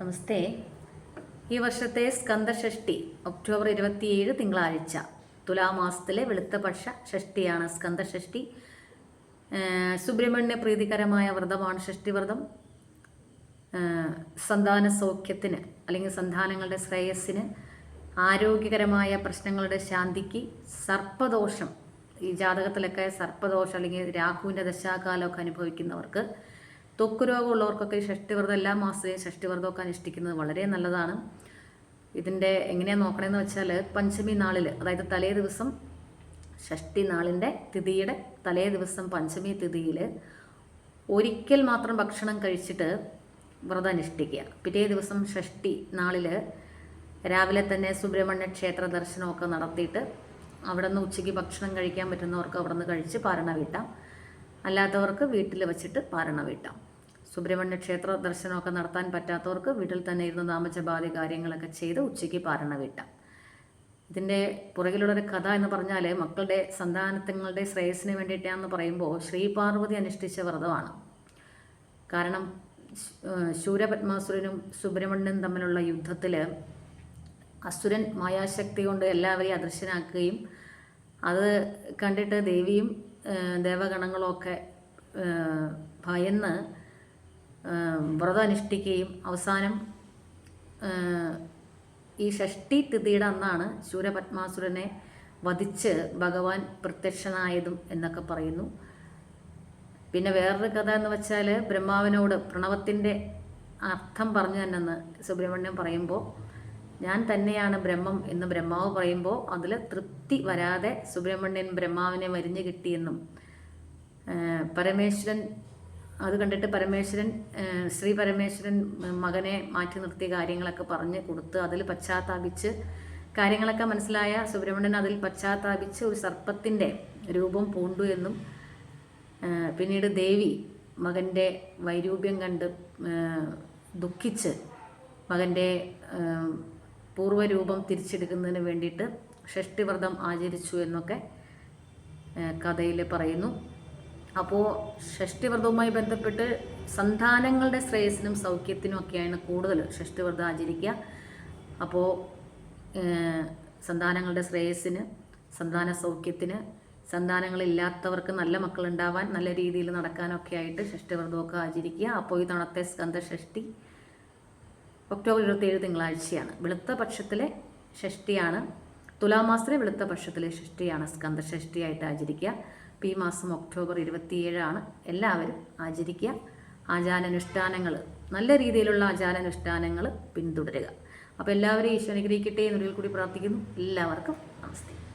നമസ്തേ. ഈ വർഷത്തെ സ്കന്ദഷഷ്ടി ഒക്ടോബർ ഇരുപത്തിയേഴ് തിങ്കളാഴ്ച. തുലാമാസത്തിലെ വെളുത്തപക്ഷ ഷഷ്ടിയാണ് സ്കന്ദഷഷ്ടി സുബ്രഹ്മണ്യ പ്രീതികരമായ വ്രതമാണ് ഷഷ്ടി വ്രതം സന്താന സൗഖ്യത്തിന് അല്ലെങ്കിൽ സന്താനങ്ങളുടെ ശ്രേയസ്സിന് ആരോഗ്യകരമായ പ്രശ്നങ്ങളുടെ ശാന്തിക്ക് സർപ്പദോഷം. ഈ ജാതകത്തിലൊക്കെ സർപ്പദോഷം അല്ലെങ്കിൽ രാഹുവിന്റെ ദശാകാലമൊക്കെ അനുഭവിക്കുന്നവർക്ക് ത്വക്ക് രോഗമുള്ളവർക്കൊക്കെ ഷഷ്ടിവ്രതം എല്ലാ മാസത്തെയും ഷഷ്ടിവ്രതമൊക്കെ അനുഷ്ഠിക്കുന്നത് വളരെ നല്ലതാണ്. ഇതിന്റെ എങ്ങനെയാണ് നോക്കണമെന്ന് വെച്ചാൽ പഞ്ചമി നാളിൽ അതായത് തലേ ദിവസം ഷഷ്ടി നാളിന്റെ തിഥിയുടെ തലേ ദിവസം പഞ്ചമി തിഥിയിൽ ഒരിക്കൽ മാത്രം ഭക്ഷണം കഴിച്ചിട്ട് വ്രതം അനുഷ്ഠിക്കുക. പിറ്റേ ദിവസം ഷഷ്ടി നാളിൽ രാവിലെ തന്നെ സുബ്രഹ്മണ്യ ക്ഷേത്ര ദർശനമൊക്കെ നടത്തിയിട്ട് അവിടെ നിന്ന് ഉച്ചയ്ക്ക് ഭക്ഷണം കഴിക്കാൻ പറ്റുന്നവർക്ക് അവിടെ നിന്ന് കഴിച്ച് പാരണ വീട്ടാം. അല്ലാത്തവർക്ക് വീട്ടിൽ വെച്ചിട്ട് പാരണ വീട്ടാം. സുബ്രഹ്മണ്യ ക്ഷേത്ര ദർശനമൊക്കെ നടത്താൻ പറ്റാത്തവർക്ക് വീട്ടിൽ തന്നെ ഇരുന്ന് നാമജപാതി കാര്യങ്ങളൊക്കെ ചെയ്ത് ഉച്ചയ്ക്ക് പാരണ വിട്ട. ഇതിന്റെ പുറകിലുള്ളൊരു കഥ എന്ന് പറഞ്ഞാൽ മക്കളുടെ സന്താനത്തങ്ങളുടെ ശ്രേയസ്സിന് വേണ്ടിയിട്ടാണെന്ന് പറയുമ്പോൾ ശ്രീപാർവതി അനുഷ്ഠിച്ച വ്രതമാണ്. കാരണം ശൂരപത്മാസുരനും സുബ്രഹ്മണ്യനും തമ്മിലുള്ള യുദ്ധത്തിൽ അസുരൻ മായാശക്തി കൊണ്ട് എല്ലാവരെയും അദൃശ്യനാക്കുകയും അത് കണ്ടിട്ട് ദേവിയും ദേവഗണങ്ങളും ഒക്കെ ഭയന്ന് വ്രതം അനുഷ്ഠിക്കുകയും അവസാനം ഈ ഷഷ്ടി തിഥിയുടെ അന്നാണ് ശൂരപത്മാസുരനെ വധിച്ച് ഭഗവാൻ പ്രത്യക്ഷനായതും എന്നൊക്കെ പറയുന്നു. പിന്നെ വേറൊരു കഥ എന്ന് വെച്ചാൽ ബ്രഹ്മാവിനോട് പ്രണവത്തിന്റെ അർത്ഥം പറഞ്ഞു തന്നെന്ന് സുബ്രഹ്മണ്യം പറയുമ്പോൾ ഞാൻ തന്നെയാണ് ബ്രഹ്മം എന്ന് ബ്രഹ്മാവ് പറയുമ്പോൾ അതിൽ തൃപ്തി വരാതെ സുബ്രഹ്മണ്യൻ ബ്രഹ്മാവിനെ മരിഞ്ഞു കിട്ടിയെന്നും പരമേശ്വരൻ അത് കണ്ടിട്ട് പരമേശ്വരൻ ശ്രീ പരമേശ്വരൻ മകനെ മാറ്റി നിർത്തിയ കാര്യങ്ങളൊക്കെ പറഞ്ഞ് കൊടുത്ത് അതിൽ പശ്ചാത്താപിച്ച് കാര്യങ്ങളൊക്കെ മനസ്സിലായ സുബ്രഹ്മണ്യൻ അതിൽ പശ്ചാത്താപിച്ച് ഒരു സർപ്പത്തിന്റെ രൂപം പൂണ്ടു എന്നും പിന്നീട് ദേവി മകന്റെ വൈരൂപ്യം കണ്ട് ദുഃഖിച്ച് മകന്റെ പൂർവരൂപം തിരിച്ചെടുക്കുന്നതിന് വേണ്ടിയിട്ട് ഷഷ്ടിവ്രതം ആചരിച്ചു എന്നൊക്കെ കഥയിൽ പറയുന്നു. അപ്പോൾ ഷഷ്ടിവ്രതവുമായി ബന്ധപ്പെട്ട് സന്താനങ്ങളുടെ ശ്രേയസിനും സൗഖ്യത്തിനും ഒക്കെയാണ് കൂടുതൽ ഷഷ്ടിവ്രതം ആചരിക്കുക. അപ്പോൾ സന്താനങ്ങളുടെ ശ്രേയസ്സിന് സന്താന സൗഖ്യത്തിന് സന്താനങ്ങളില്ലാത്തവർക്ക് നല്ല മക്കളുണ്ടാവാൻ നല്ല രീതിയിൽ നടക്കാനൊക്കെ ആയിട്ട് ഷഷ്ടിവ്രതമൊക്കെ ആചരിക്കുക. അപ്പോൾ ഈ തവണത്തെ സ്കന്ധഷഷ്ടി ഒക്ടോബർ ഇരുപത്തിയേഴ് തിങ്കളാഴ്ചയാണ്. വെളുത്ത പക്ഷത്തിലെ ഷഷ്ടിയാണ് തുലാമാസത്തിലെ വെളുത്ത പക്ഷത്തിലെ ഷഷ്ടിയാണ് സ്കന്ധഷഷ്ടിയായിട്ട് ആചരിക്കുക. ഈ മാസം ഒക്ടോബർ ഇരുപത്തിയേഴാണ് എല്ലാവരും ആചരിക്കുക. ആചാരാനുഷ്ഠാനങ്ങൾ നല്ല രീതിയിലുള്ള ആചാരാനുഷ്ഠാനങ്ങൾ പിന്തുടരുക. അപ്പോൾ എല്ലാവരും ഈശ്വരനുഗ്രഹിക്കട്ടെ എന്നൊരിക്കൽ കൂടി പ്രാർത്ഥിക്കുന്നു. എല്ലാവർക്കും നമസ്തേ.